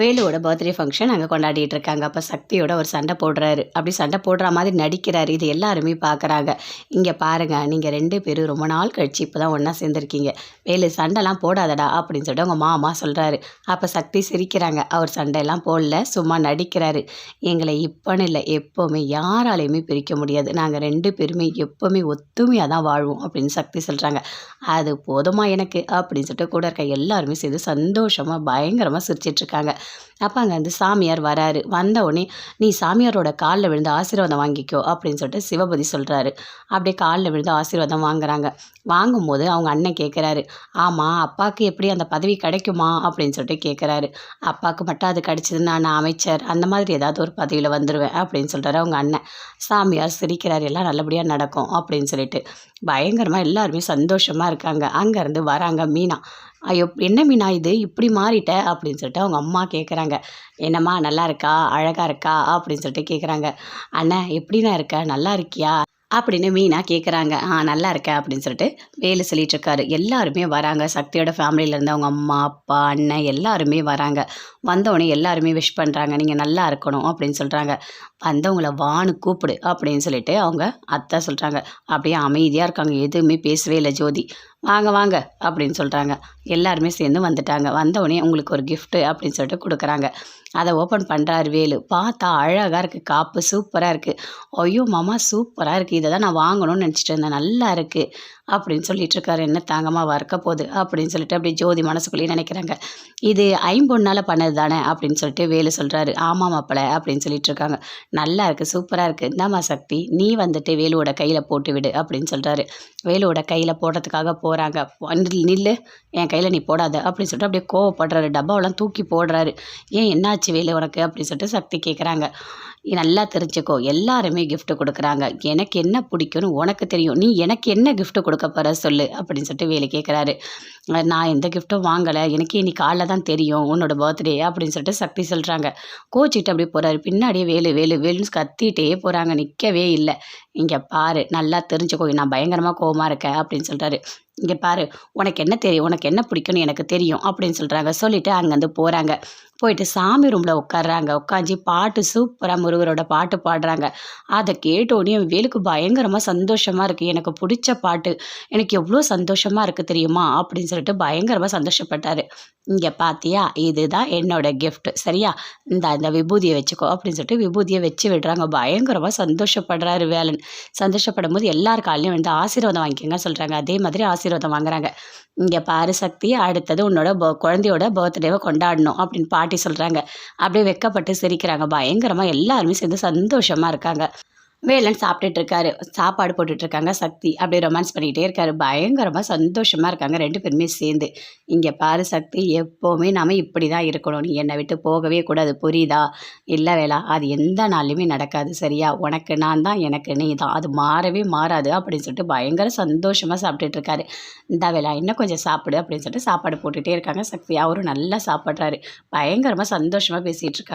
வேலுவோட birthday function அங்கே கொண்டாடிட்டு இருக்காங்க. அப்போ சக்தியோட ஒரு சண்டை போடுறாரு. அப்படி சண்டை போடுற மாதிரி நடிக்கிறாரு. இது எல்லாருமே பார்க்குறாங்க இங்கே பாருங்கள் நீங்கள் ரெண்டு பேரும் ரொம்ப நாள் கழிச்சு இப்போ தான் ஒன்றா சேர்ந்துருக்கீங்க. வேலு சண்டைலாம் போடாதடா அப்படின்னு சொல்லிட்டு உங்கள் மாமா சொல்கிறாரு அப்போ சக்தி சிரிக்கிறாங்க. அவர் சண்டையெல்லாம் போடல சும்மா நடிக்கிறாரு. எங்களை இப்போன்னு இல்லை எப்போவுமே யாராலையுமே பிரிக்க முடியாது. நாங்கள் ரெண்டு பேருமே எப்போவுமே ஒத்துமையாக தான் வாழ்வோம் அப்படின்னு சக்தி சொல்கிறாங்க அது போதுமா எனக்கு? அப்படின்னு சொல்லிட்டு கூட இருக்க எல்லாருமே சேர்ந்து சந்தோஷமாக பயங்கரமாக சிரிச்சிட்ருக்காங்க அப்போ அங்கே வந்து சாமியார் வராரு. வந்த உடனே நீ சாமியாரோட காலில் விழுந்து ஆசீர்வாதம் வாங்கிக்கோ அப்படின்னு சொல்லிட்டு சிவபதி சொல்கிறாரு அப்படியே காலில் விழுந்து ஆசீர்வாதம் வாங்குறாங்க. வாங்கும்போது அவங்க அண்ணன் கேட்குறாரு ஆமாம் அப்பாவுக்கு எப்படி அந்த பதவி கிடைக்குமா? அப்படின்னு சொல்லிட்டு கேட்குறாரு அப்பாவுக்கு மட்டும் அது கிடச்சிதுன்னா நான் அமைச்சர் அந்த மாதிரி ஏதாவது ஒரு பதவியில் வந்துடுவேன் அப்படின்னு சொல்கிறாரு அவங்க அண்ணன். சாமியார் சிரிக்கிறார் எல்லாம் நல்லபடியாக நடக்கும் அப்படின்னு சொல்லிட்டு. பயங்கரமாக எல்லாருமே சந்தோஷமாக இருக்காங்க. அங்கேருந்து வராங்க மீனா. ஐயோ என்ன மீனா இது? இப்படி மாறிட்ட? அப்படின்னு சொல்லிட்டு அவங்க அம்மா கேட்குறாங்க என்னம்மா நல்லா இருக்கா? அழகாக இருக்கா? அப்படின்னு சொல்லிட்டு கேட்குறாங்க அண்ணன் எப்படிண்ணா இருக்க? நல்லா இருக்கியா? அப்படின்னு மீனா கேட்குறாங்க ஆ நல்லா இருக்கேன் அப்படின்னு சொல்லிட்டு வேலு சொல்லிட்டு இருக்காரு. எல்லாருமே வராங்க. சக்தியோட ஃபேமிலியிலேருந்து அவங்க அம்மா அப்பா அண்ணன் எல்லாருமே வராங்க. வந்தவொடனே எல்லாருமே விஷ் பண்ணுறாங்க நீங்கள் நல்லா இருக்கணும் அப்படின்னு சொல்கிறாங்க வந்தவங்கள வானு கூப்பிடு அப்படின்னு சொல்லிட்டு அவங்க அத்தை சொல்கிறாங்க அப்படியே அமைதியாக இருக்காங்க. எதுவுமே பேசவே இல்லை ஜோதி. வாங்க வாங்க அப்படின்னு சொல்கிறாங்க எல்லாருமே சேர்ந்து வந்துட்டாங்க. வந்தவொடனே உங்களுக்கு ஒரு கிஃப்ட்டு அப்படின்னு சொல்லிட்டு கொடுக்குறாங்க. அதை ஓப்பன் பண்ணுறாரு வேலு. பார்த்தா அழகாக இருக்குது காப்பு சூப்பராக இருக்குது ஐயோ மாமா சூப்பராக இருக்குது இதை தான் நான் வாங்கணும்னு நினச்சிட்டு இருந்தேன். நல்லா இருக்குது அப்படின்னு சொல்லிட்டு இருக்காரு என்ன தாங்கமாக இருக்க போகுது அப்படின்னு சொல்லிட்டு அப்படியே ஜோதி மனசுக்குள்ளேயே நினைக்கிறாங்க. இது ஐம்பொன்னால் பண்ணது தானே அப்படின்னு சொல்லிட்டு வேலு சொல்கிறாரு ஆமாம் மாப்பிள அப்படின்னு சொல்லிட்டு இருக்காங்க நல்லா இருக்குது சூப்பராக இருக்குது இந்தாமா சக்தி நீ வந்துட்டு வேலுவோட கையில் போட்டு விடு அப்படின்னு சொல்கிறாரு வேலுவோட கையில் போடுறதுக்காக போகிறாங்க நில்லு என் கையில் நீ போடாத அப்படின்னு சொல்லிட்டு அப்படியே கோவப்படுறாரு. டப்பாவெல்லாம் தூக்கி போடுறாரு. ஏன் என்னாச்சு வேலு உனக்கு அப்படின்னு சொல்லிட்டு சக்தி கேட்குறாங்க நல்லா தெரிஞ்சுக்கோ. எல்லாருமே கிஃப்ட் கொடுக்குறாங்க. எனக்கு என்ன பிடிக்கும்னு உனக்கு தெரியும். நீ எனக்கு என்ன கிஃப்ட் கொடுக்க போற சொல்லு அப்படின்னு சொல்லிட்டு வேலு கேட்குறாரு நான் எந்த கிஃப்ட்டும் வாங்கலை. எனக்கு இன்னைக்கு காலைல தான் தெரியும் உன்னோட பர்த்டே அப்படின்னு சொல்லிட்டு சக்தி சொல்கிறாங்க கோச்சிட்டு அப்படியே போகிறாரு பின்னாடியே வேலு வேலு வேலுன்னு கத்திட்டே போகிறாங்க நிற்கவே இல்லை. இங்கே பாரு நல்லா தெரிஞ்சுக்கோ. நான் பயங்கரமாக கோவமாக இருக்கேன் அப்படின்னு சொல்கிறாரு இங்கே பாரு உனக்கு என்ன தெரியும் உனக்கு என்ன பிடிக்கும்னு எனக்கு தெரியும் அப்படின்னு சொல்கிறாங்க சொல்லிவிட்டு அங்கேருந்து போகிறாங்க போயிட்டு சாமி ரூமில் உட்காடுறாங்க உட்காந்து பாட்டு சூப்பராக முருகரோட பாட்டு பாடுறாங்க. அதை கேட்டோடனே வேலுக்கு பயங்கரமாக சந்தோஷமாக இருக்குது எனக்கு பிடிச்ச பாட்டு எனக்கு எவ்வளோ சந்தோஷமாக இருக்குது தெரியுமா? அப்படின்னு சொல்லிட்டு பயங்கரமாக சந்தோஷப்பட்டார். இங்கே பார்த்தியா இதுதான் என்னோட கிஃப்ட் சரியா? இந்த இந்த விபூதியை வச்சுக்கோ அப்படின்னு சொல்லிட்டு விபூதியை வச்சு விடுறாங்க. பயங்கரமாக சந்தோஷப்படுறாரு வேலன். சந்தோஷப்படும் போது எல்லார் காலையும் வந்து ஆசீர்வாதம் வாங்கிக்கங்க சொல்கிறாங்க அதே மாதிரி ஆசீர்வாதம் வாங்குறாங்க. இங்கே பாரு சக்தி அடுத்தது உன்னோட குழந்தையோட பர்த்டேவை கொண்டாடணும் அப்படின்னு பாட்டு சொல்கிறாங்க அப்படியே வெக்கப்பட்டு சிரிக்கிறாங்க. பயங்கரமாக எல்லாருமே சேர்ந்து சந்தோஷமாக இருக்காங்க. வேலன் சாப்பிட்டுட்டு இருக்காரு சாப்பாடு போட்டுட்ருக்காங்க சக்தி. அப்படியே ரொமான்ஸ் பண்ணிகிட்டே இருக்காரு. பயங்கரமாக சந்தோஷமாக இருக்காங்க ரெண்டு பேருமே சேர்ந்து. இங்கே பாரு சக்தி எப்போவுமே நாம் இப்படி தான் இருக்கணும். நீ என்னை விட்டு போகவே கூடாது. புரியுதா? இல்லை வேலா அது எந்த நாள்லையுமே நடக்காது. சரியா? உனக்கு நான் தான் எனக்கு நீ தான். அது மாறவே மாறாது அப்படின்னு சொல்லிட்டு பயங்கர சந்தோஷமாக சாப்பிட்டுட்டு இருக்காரு இந்த வேலா இன்னும் கொஞ்சம் சாப்பிடு அப்படின்னு சொல்லிட்டு சாப்பாடு போட்டுகிட்டே இருக்காங்க சக்தி. அவரும் நல்லா சாப்பிட்றாரு. பயங்கரமாக சந்தோஷமாக பேசிகிட்டு இருக்காங்க